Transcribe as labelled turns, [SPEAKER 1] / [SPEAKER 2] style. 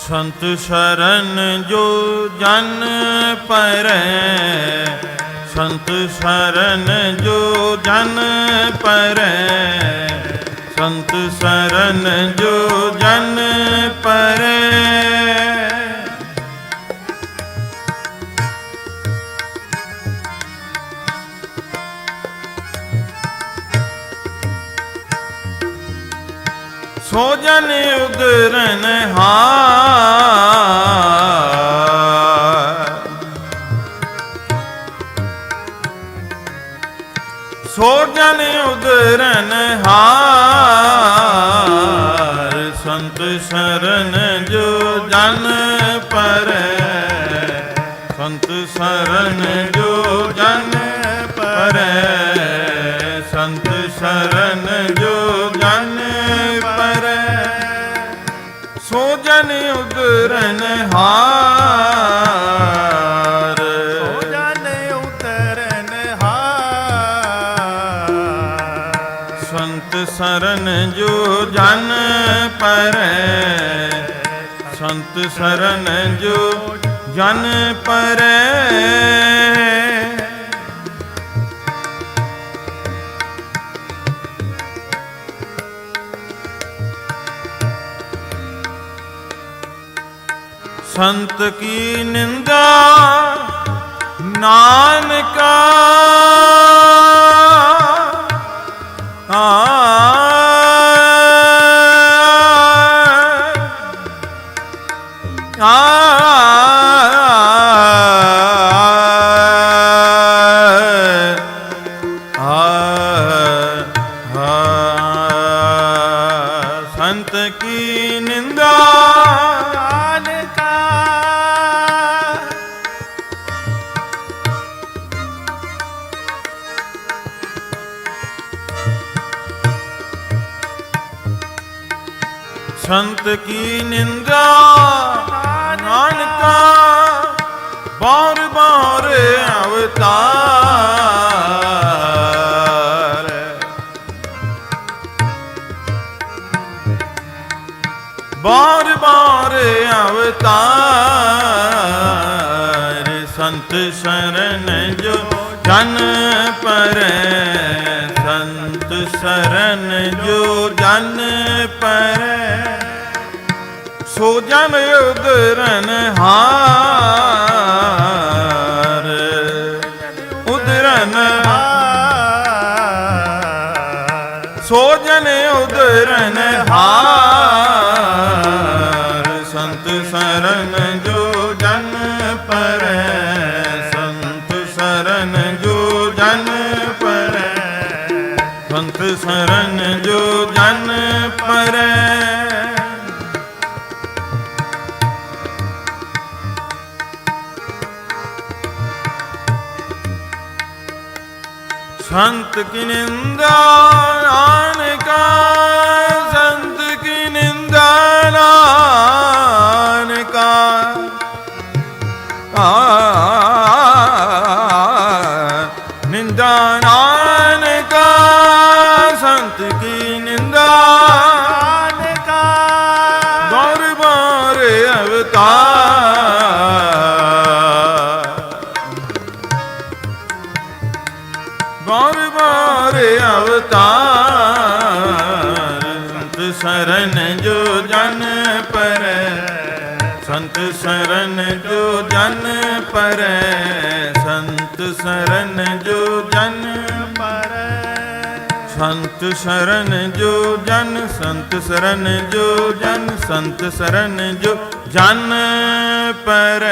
[SPEAKER 1] ਸੰਤ ਸ਼ਰਨ ਜੋ ਜਨ ਪਰੈ, ਸੰਤ ਸ਼ਰਨ ਜੋ ਜਨ ਪਰੈ, ਸੰਤ ਸ਼ਰਨ ਜੋ ਜਨ ਪਰੈ। ਸੋ ਜਨ ਉਦਰਨ ਹਾਰ। ਸੋ ਜਨ ਉਦਰਨ ਹਾਰ, ਸੰਤ ਸ਼ਰਨ ਜੋ ਜਨ ਪਰੈ। ਸੰਤ ਸ਼ਰਨ ਜੋ ਜਨ ਪਰੈ, ਸੰਤ ਸ਼ਰਨ ਜੋ ਜਨ ਉਦਰਨ ਹਾਰ।
[SPEAKER 2] ਸੋ ਜਨ ਉਤਰਨ ਹਾਰ।
[SPEAKER 1] ਸੰਤ ਸਰਨ ਜੋ ਜਨ ਪਰੈ ਸੰਤ ਸਰਨ ਜੋ ਜਨ ਪਰੈ। ਸੰਤ ਕੀ ਨਿੰਦਾ? ਨਾਨਕਾ ਆ। ਸੰਤ ਕੀ ਨਿੰਦਾ?
[SPEAKER 2] ਨਾਨਕਾ,
[SPEAKER 1] ਬਾਰ ਬਾਰ ਅਵਤਾਰ। ਬਾਰ ਬਾਰ ਅਵਤਾਰ। ਸੰਤ ਸ਼ਰਨ ਜੋ ਜਨ ਪਰੈ ਸੰਤ ਸ਼ਰਨ ਜੋ ਜਨ ਪਰੈ ਸੋ ਜਨ ਉਦਰਨ ਹਾਰ। ਉਦਰਨ
[SPEAKER 2] ਹਾਰ।
[SPEAKER 1] ਸੋ ਜਨ ਉਦਰਨ ਹਾਰ। ਸੰਤ ਸਰਨ ਜੋ ਜਨ ਪਰੈ, ਸੰਤ ਸਰਨ ਜੋ ਜਨ ਪਰੈ। ਸੰਤ ਸਰਨ ਜੋ ਜਨ ਪਰੈ। ਸੰਤ ਕੀ ਨਿੰਦਾ ਨਾਨਕਾ ਸਰਨ ਜੋ ਜਨ ਪਰ। ਸੰਤ ਸਰਨ ਜੋ ਜਨ ਪਰ। ਸੰਤ ਸਰਨ ਜੋ ਜਨ
[SPEAKER 2] ਪਰ।
[SPEAKER 1] ਸੰਤ ਸਰਨ ਜੋ ਜਨ, ਸੰਤ ਸਰਨ ਜੋ ਜਨ, ਸੰਤ ਸਰਨ ਜੋ ਜਨ ਪਰ।